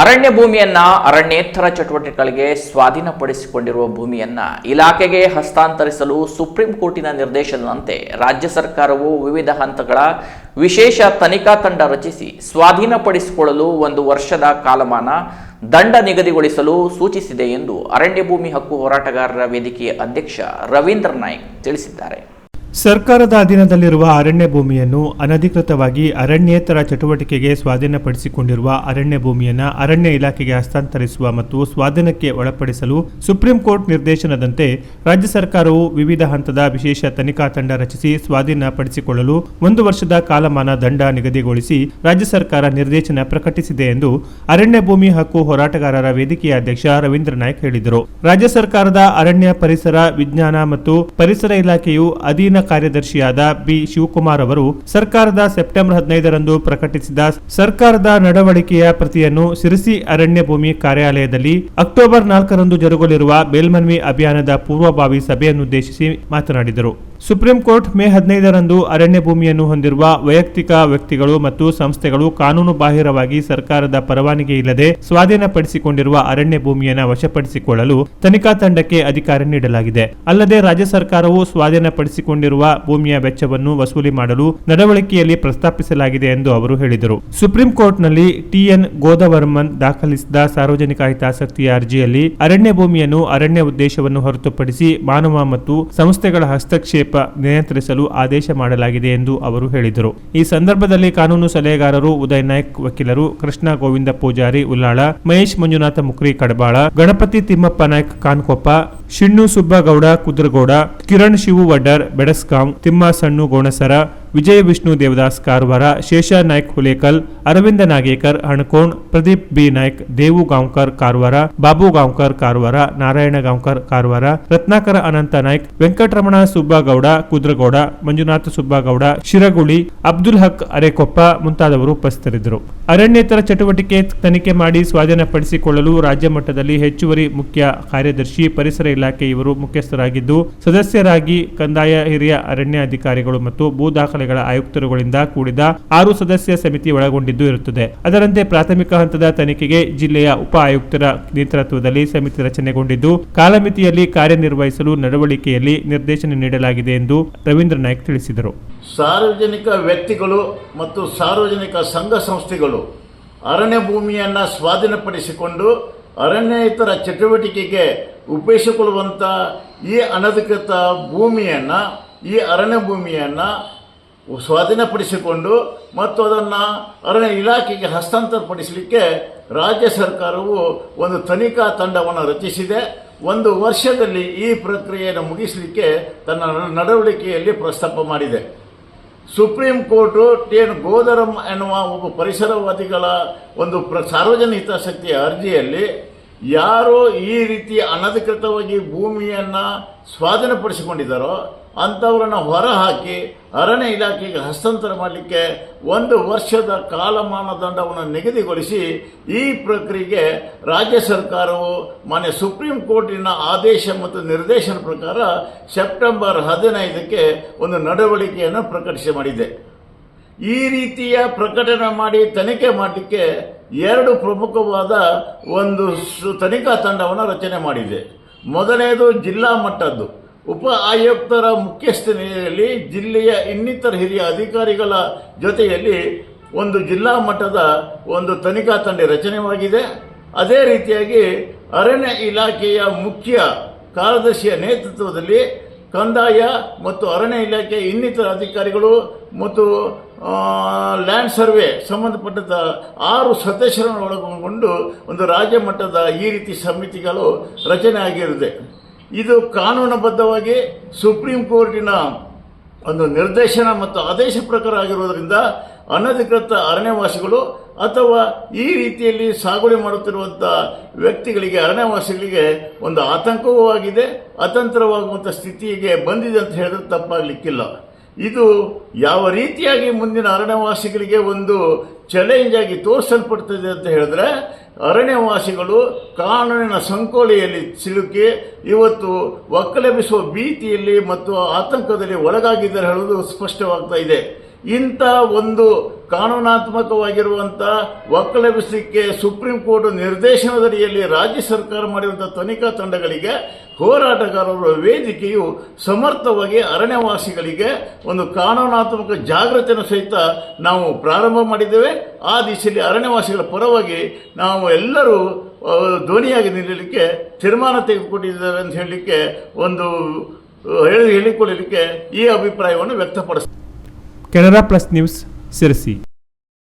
ಅರಣ್ಯ ಭೂಮಿಯನ್ನ ಅರಣ್ಯೇತರ ಚಟುವಟಿಕೆಗಳಿಗೆ ಸ್ವಾಧೀನಪಡಿಸಿಕೊಂಡಿರುವ ಭೂಮಿಯನ್ನ ಇಲಾಖೆಗೆ ಹಸ್ತಾಂತರಿಸಲು ಸುಪ್ರೀಂ ಕೋರ್ಟಿನ ನಿರ್ದೇಶನದಂತೆ ರಾಜ್ಯ ಸರ್ಕಾರವು ವಿವಿಧ ಹಂತಗಳ ವಿಶೇಷ ತನಿಖಾ ತಂಡ ರಚಿಸಿ ಸ್ವಾಧೀನಪಡಿಸಿಕೊಳ್ಳಲು ಒಂದು ವರ್ಷದ ಕಾಲಮಾನ ದಂಡ ನಿಗದಿಗೊಳಿಸಲು ಸೂಚಿಸಿದೆ ಎಂದು ಅರಣ್ಯ ಭೂಮಿ ಹಕ್ಕು ಹೋರಾಟಗಾರರ ವೇದಿಕೆಯ ಅಧ್ಯಕ್ಷ ರವೀಂದ್ರ ನಾಯ್ಕ್ ತಿಳಿಸಿದ್ದಾರೆ. ಸರ್ಕಾರದ ಅಧೀನದಲ್ಲಿರುವ ಅರಣ್ಯ ಭೂಮಿಯನ್ನು ಅನಧಿಕೃತವಾಗಿ ಅರಣ್ಯೇತರ ಚಟುವಟಿಕೆಗೆ ಸ್ವಾಧೀನಪಡಿಸಿಕೊಂಡಿರುವ ಅರಣ್ಯ ಭೂಮಿಯನ್ನು ಅರಣ್ಯ ಇಲಾಖೆಗೆ ಹಸ್ತಾಂತರಿಸುವ ಮತ್ತು ಸ್ವಾಧೀನಕ್ಕೆ ಒಳಪಡಿಸಲು ಸುಪ್ರೀಂ ಕೋರ್ಟ್ ನಿರ್ದೇಶನದಂತೆ ರಾಜ್ಯ ಸರ್ಕಾರವು ವಿವಿಧ ಹಂತದ ವಿಶೇಷ ತನಿಖಾ ತಂಡ ರಚಿಸಿ ಸ್ವಾಧೀನಪಡಿಸಿಕೊಳ್ಳಲು ಒಂದು ವರ್ಷದ ಕಾಲಮಾನ ದಂಡ ನಿಗದಿಗೊಳಿಸಿ ರಾಜ್ಯ ಸರ್ಕಾರ ನಿರ್ದೇಶನ ಪ್ರಕಟಿಸಿದೆ ಎಂದು ಅರಣ್ಯ ಭೂಮಿ ಹಕ್ಕು ಹೋರಾಟಗಾರರ ವೇದಿಕೆಯ ಅಧ್ಯಕ್ಷ ರವೀಂದ್ರ ನಾಯ್ಕ ಹೇಳಿದರು. ರಾಜ್ಯ ಸರ್ಕಾರದ ಅರಣ್ಯ ಪರಿಸರ ವಿಜ್ಞಾನ ಮತ್ತು ಪರಿಸರ ಇಲಾಖೆಯು ಅಧೀನ ಕಾರ್ಯದರ್ಶಿಯಾದ ಬಿ. ಶಿವಕುಮಾರ್ ಅವರು ಸರ್ಕಾರದ ಸೆಪ್ಟೆಂಬರ್ ಹದಿನೈದರಂದು ಪ್ರಕಟಿಸಿದ ಸರ್ಕಾರದ ನಡವಳಿಕೆಯ ಪ್ರತಿಯನ್ನು ಸಿರಿಸಿ ಅರಣ್ಯ ಭೂಮಿ ಕಾರ್ಯಾಲಯದಲ್ಲಿ ಅಕ್ಟೋಬರ್ ನಾಲ್ಕರಂದು ಜರುಗಲಿರುವ ಮೇಲ್ಮನವಿ ಅಭಿಯಾನದ ಪೂರ್ವಭಾವಿ ಸಭೆಯನ್ನುದ್ದೇಶಿಸಿ ಮಾತನಾಡಿದರು. ಸುಪ್ರೀಂ ಕೋರ್ಟ್ ಮೇ ಹದಿನೈದರಂದು ಅರಣ್ಯ ಭೂಮಿಯನ್ನು ಹೊಂದಿರುವ ವೈಯಕ್ತಿಕ ವ್ಯಕ್ತಿಗಳು ಮತ್ತು ಸಂಸ್ಥೆಗಳು ಕಾನೂನು ಬಾಹಿರವಾಗಿ ಸರ್ಕಾರದ ಪರವಾನಗಿ ಇಲ್ಲದೆ ಸ್ವಾಧೀನಪಡಿಸಿಕೊಂಡಿರುವ ಅರಣ್ಯ ಭೂಮಿಯನ್ನು ವಶಪಡಿಸಿಕೊಳ್ಳಲು ತನಿಖಾ ತಂಡಕ್ಕೆ ಅಧಿಕಾರ ನೀಡಲಾಗಿದೆ. ಅಲ್ಲದೆ ರಾಜ್ಯ ಸರ್ಕಾರವು ಸ್ವಾಧೀನಪಡಿಸಿಕೊಂಡಿರುವ ಭೂಮಿಯ ವೆಚ್ಚವನ್ನು ವಸೂಲಿ ಮಾಡಲು ನಡವಳಿಕೆಯಲ್ಲಿ ಪ್ರಸ್ತಾಪಿಸಲಾಗಿದೆ ಎಂದು ಅವರು ಹೇಳಿದರು. ಸುಪ್ರೀಂ ಕೋರ್ಟ್ನಲ್ಲಿ ಟಿಎನ್ ಗೋದವರ್ಮನ್ ದಾಖಲಿಸಿದ ಸಾರ್ವಜನಿಕ ಹಿತಾಸಕ್ತಿಯ ಅರ್ಜಿಯಲ್ಲಿ ಅರಣ್ಯ ಭೂಮಿಯನ್ನು ಅರಣ್ಯ ಉದ್ದೇಶವನ್ನು ಹೊರತುಪಡಿಸಿ ಮಾನವ ಮತ್ತು ಸಂಸ್ಥೆಗಳ ಹಸ್ತಕ್ಷೇಪ ನಿಯಂತ್ರಿಸಲು ಆದೇಶ ಮಾಡಲಾಗಿದೆ ಎಂದು ಅವರು ಹೇಳಿದರು. ಈ ಸಂದರ್ಭದಲ್ಲಿ ಕಾನೂನು ಸಲಹೆಗಾರರು ಉದಯ್ ನಾಯ್ಕ್, ವಕೀಲರು ಕೃಷ್ಣ ಗೋವಿಂದ ಪೂಜಾರಿ ಉಲ್ಲಾಳ ಮಹೇಶ್ ಮಂಜುನಾಥ ಮುಕ್ರಿ, ಕಡಬಾಳ, ಗಣಪತಿ ತಿಮ್ಮಪ್ಪ ನಾಯ್ಕ್, ಕಾನ್ಕೊಪ್ಪ ಶಿಣ್ಣು ಸುಬ್ಬಗೌಡ, ಕುದ್ರಗೌಡ, ಕಿರಣ್ ಶಿವು ವಡ್ಡರ್ ಬೆಡಸ್ಕಾಂ ತಿಮ್ಮ ಸಣ್ಣು ಗೋಣಸರ, ವಿಜಯ ವಿಷ್ಣು ದೇವದಾಸ್ ಕಾರವಾರ, ಶೇಷ ನಾಯ್ಕ್ ಹುಲೇಕಲ್, ಅರವಿಂದ ನಾಗೇಕರ್ ಹಣಕೋಣ್ ಪ್ರದೀಪ್ ಬಿ. ನಾಯ್ಕ್, ದೇವು ಗಾಂವ್ಕರ್ ಕಾರವಾರ, ಬಾಬು ಗಾಂವ್ಕರ್ ಕಾರವಾರ, ನಾರಾಯಣ ಗಾಂವ್ಕರ್ ಕಾರವಾರ, ರತ್ನಾಕರ ಅನಂತ ನಾಯ್ಕ್, ವೆಂಕಟರಮಣ ಸುಬ್ಬಗೌಡ, ಕುದ್ರಗೌಡ, ಮಂಜುನಾಥ ಸುಬ್ಬಗೌಡ, ಶಿರಗುಳಿ, ಅಬ್ದುಲ್ ಹಕ್ ಅರೆಕೊಪ್ಪ ಮುಂತಾದವರು ಉಪಸ್ಥಿತರಿದ್ದರು. ಅರಣ್ಯೇತರ ಚಟುವಟಿಕೆ ತನಿಖೆ ಮಾಡಿ ಸ್ವಾಧೀನಪಡಿಸಿಕೊಳ್ಳಲು ರಾಜ್ಯ ಮಟ್ಟದಲ್ಲಿ ಹೆಚ್ಚುವರಿ ಮುಖ್ಯ ಕಾರ್ಯದರ್ಶಿ ಪರಿಸರ ಇಲಾಖೆ ಇವರು ಮುಖ್ಯಸ್ಥರಾಗಿದ್ದು, ಸದಸ್ಯರಾಗಿ ಕಂದಾಯ, ಹಿರಿಯ ಅರಣ್ಯ ಅಧಿಕಾರಿಗಳು ಮತ್ತು ಭೂ ದಾಖಲೆಗಳ ಆಯುಕ್ತರುಗಳಿಂದ ಕೂಡಿದ ಆರು ಸದಸ್ಯ ಸಮಿತಿ ಒಳಗೊಂಡಿದ್ದು ಇರುತ್ತದೆ. ಅದರಂತೆ ಪ್ರಾಥಮಿಕ ಹಂತದ ತನಿಖೆಗೆ ಜಿಲ್ಲೆಯ ಉಪ ಆಯುಕ್ತರ ನೇತೃತ್ವದಲ್ಲಿ ಸಮಿತಿ ರಚನೆಗೊಂಡಿದ್ದು, ಕಾಲಮಿತಿಯಲ್ಲಿ ಕಾರ್ಯನಿರ್ವಹಿಸಲು ನಡವಳಿಕೆಯಲ್ಲಿ ನಿರ್ದೇಶನ ನೀಡಲಾಗಿದೆ ಎಂದು ರವೀಂದ್ರ ನಾಯ್ಕ ತಿಳಿಸಿದರು. ಸಾರ್ವಜನಿಕ ವ್ಯಕ್ತಿಗಳು ಮತ್ತು ಸಾರ್ವಜನಿಕ ಸಂಘ ಸಂಸ್ಥೆಗಳು ಅರಣ್ಯ ಭೂಮಿಯನ್ನು ಸ್ವಾಧೀನಪಡಿಸಿಕೊಂಡು ಅರಣ್ಯೇತರ ಚಟುವಟಿಕೆಗೆ ಉಪಯೋಗಿಸಿಕೊಳ್ಳುವಂಥ ಈ ಅನಧಿಕೃತ ಭೂಮಿಯನ್ನು, ಈ ಅರಣ್ಯ ಭೂಮಿಯನ್ನು ಸ್ವಾಧೀನಪಡಿಸಿಕೊಂಡು ಮತ್ತು ಅದನ್ನು ಅರಣ್ಯ ಇಲಾಖೆಗೆ ಹಸ್ತಾಂತರಪಡಿಸಲಿಕ್ಕೆ ರಾಜ್ಯ ಸರ್ಕಾರವು ಒಂದು ತನಿಖಾ ತಂಡವನ್ನು ರಚಿಸಿದೆ. ಒಂದು ವರ್ಷದಲ್ಲಿ ಈ ಪ್ರಕ್ರಿಯೆಯನ್ನು ಮುಗಿಸಲಿಕ್ಕೆ ತನ್ನ ನಡವಳಿಕೆಯಲ್ಲಿ ಪ್ರಸ್ತಾಪ ಮಾಡಿದೆ. Supreme court T N Godavarman ಎನ್ನುವ ಒಬ್ಬ ಪರಿಸರವಾದಿಗಳ ಒಂದು ಪ್ರ ಸಾರ್ವಜನಿಕ ಹಿತಾಸಕ್ತಿಯ ಅರ್ಜಿಯಲ್ಲಿ ಯಾರು ಈ ರೀತಿ ಅನಧಿಕೃತವಾಗಿ ಭೂಮಿಯನ್ನು ಸ್ವಾಧೀನಪಡಿಸಿಕೊಂಡಿದ್ದಾರೋ ಅಂಥವ್ರನ್ನ ಹೊರಹಾಕಿ ಅರಣ್ಯ ಇಲಾಖೆಗೆ ಹಸ್ತಾಂತರ ಮಾಡಲಿಕ್ಕೆ ಒಂದು ವರ್ಷದ ಕಾಲಮಾನ ದಂಡವನ್ನು ನಿಗದಿಗೊಳಿಸಿ ಈ ಪ್ರಕ್ರಿಯೆಗೆ ರಾಜ್ಯ ಸರ್ಕಾರವು ಮಾನ್ಯ ಸುಪ್ರೀಂ ಕೋರ್ಟಿನ ಆದೇಶ ಮತ್ತು ನಿರ್ದೇಶನ ಪ್ರಕಾರ ಸೆಪ್ಟೆಂಬರ್ ಹದಿನೈದಕ್ಕೆ ಒಂದು ನಡವಳಿಕೆಯನ್ನು ಪ್ರಕಟಿಸಿ ಮಾಡಿದೆ. ಈ ರೀತಿಯ ಪ್ರಕಟಣೆ ಮಾಡಿ ತನಿಖೆ ಮಾಡಲಿಕ್ಕೆ ಎರಡು ಪ್ರಮುಖವಾದ ಒಂದು ತನಿಖಾ ತಂಡವನ್ನು ರಚನೆ ಮಾಡಿದೆ. ಮೊದಲನೇದು ಜಿಲ್ಲಾ ಮಟ್ಟದ್ದು. ಉಪ ಆಯುಕ್ತರ ಮುಖ್ಯಸ್ಥನೆಯಲ್ಲಿ ಜಿಲ್ಲೆಯ ಇನ್ನಿತರ ಹಿರಿಯ ಅಧಿಕಾರಿಗಳ ಜೊತೆಯಲ್ಲಿ ಒಂದು ಜಿಲ್ಲಾ ಮಟ್ಟದ ಒಂದು ತನಿಖಾ ತಂಡ ರಚನೆಯಾಗಿದೆ ಅದೇ ರೀತಿಯಾಗಿ ಅರಣ್ಯ ಇಲಾಖೆಯ ಮುಖ್ಯ ಕಾರ್ಯದರ್ಶಿಯ ನೇತೃತ್ವದಲ್ಲಿ ಕಂದಾಯ ಮತ್ತು ಅರಣ್ಯ ಇಲಾಖೆ ಇನ್ನಿತರ ಅಧಿಕಾರಿಗಳು ಮತ್ತು ಲ್ಯಾಂಡ್ ಸರ್ವೆ ಸಂಬಂಧಪಟ್ಟಂಥ ಆರು ಸದಸ್ಯರನ್ನು ಒಳಗೊಂಡು ಒಂದು ರಾಜ್ಯ ಮಟ್ಟದ ಈ ರೀತಿ ಸಮಿತಿಗಳು ರಚನೆ ಆಗಿರುತ್ತೆ. ಇದು ಕಾನೂನುಬದ್ಧವಾಗಿ ಸುಪ್ರೀಂ ಕೋರ್ಟಿನ ಒಂದು ನಿರ್ದೇಶನ ಮತ್ತು ಆದೇಶ ಪ್ರಕಾರ ಆಗಿರುವುದರಿಂದ ಅನಧಿಕೃತ ಅರಣ್ಯವಾಸಿಗಳು ಅಥವಾ ಈ ರೀತಿಯಲ್ಲಿ ಸಾಗುವಳಿ ಮಾಡುತ್ತಿರುವಂಥ ವ್ಯಕ್ತಿಗಳಿಗೆ, ಅರಣ್ಯವಾಸಿಗಳಿಗೆ ಒಂದು ಆತಂಕವೂ ಆಗಿದೆ ಅತಂತ್ರವಾಗುವಂಥ ಸ್ಥಿತಿಗೆ ಬಂದಿದೆ ಅಂತ ಹೇಳಿದ್ರೆ ತಪ್ಪಾಗಲಿಕ್ಕಿಲ್ಲ. ಇದು ಯಾವ ರೀತಿಯಾಗಿ ಮುಂದಿನ ಅರಣ್ಯವಾಸಿಗಳಿಗೆ ಒಂದು ಚಾಲೆಂಜ್ ಆಗಿ ತೋರಿಸಲ್ಪಡ್ತದೆ ಅಂತ ಹೇಳಿದ್ರೆ, ಅರಣ್ಯವಾಸಿಗಳು ಕಾನೂನಿನ ಸಂಕೋಲೆಯಲ್ಲಿ ಸಿಲುಕಿ ಇವತ್ತು ಒಕ್ಕಲೆಬಿಸುವ ಭೀತಿಯಲ್ಲಿ ಮತ್ತು ಆತಂಕದಲ್ಲಿ ಒಳಗಾಗಿದ್ದಾರೆ ಹೇಳುವುದು ಸ್ಪಷ್ಟವಾಗ್ತಾ ಇದೆ. ಇಂಥ ಒಂದು ಕಾನೂನಾತ್ಮಕವಾಗಿರುವಂಥ ಒಕ್ಕಲಬಿಸಲಿಕ್ಕೆ ಸುಪ್ರೀಂ ಕೋರ್ಟ್ ನಿರ್ದೇಶನದಡಿಯಲ್ಲಿ ರಾಜ್ಯ ಸರ್ಕಾರ ಮಾಡಿರುವಂಥ ತನಿಖಾ ತಂಡಗಳಿಗೆ ಹೋರಾಟಗಾರರ ವೇದಿಕೆಯು ಸಮರ್ಥವಾಗಿ ಅರಣ್ಯವಾಸಿಗಳಿಗೆ ಒಂದು ಕಾನೂನಾತ್ಮಕ ಜಾಗೃತಿಯನ್ನು ಸಹಿತ ನಾವು ಪ್ರಾರಂಭ ಮಾಡಿದ್ದೇವೆ. ಆ ದಿಶೆಯಲ್ಲಿ ಅರಣ್ಯವಾಸಿಗಳ ಪರವಾಗಿ ನಾವು ಎಲ್ಲರೂ ಧ್ವನಿಯಾಗಿ ನಿಲ್ಲಲಿಕ್ಕೆ, ತೀರ್ಮಾನ ತೆಗೆದುಕೊಂಡಿದ್ದೇವೆ ಅಂತ ಹೇಳಲಿಕ್ಕೆ ಒಂದು ಹೇಳಿಕೊಳ್ಳಲಿಕ್ಕೆ ಈ ಅಭಿಪ್ರಾಯವನ್ನು ವ್ಯಕ್ತಪಡಿಸ್ತಾರೆ കനറ പ്ലസ് ന്യൂസ് സിർസി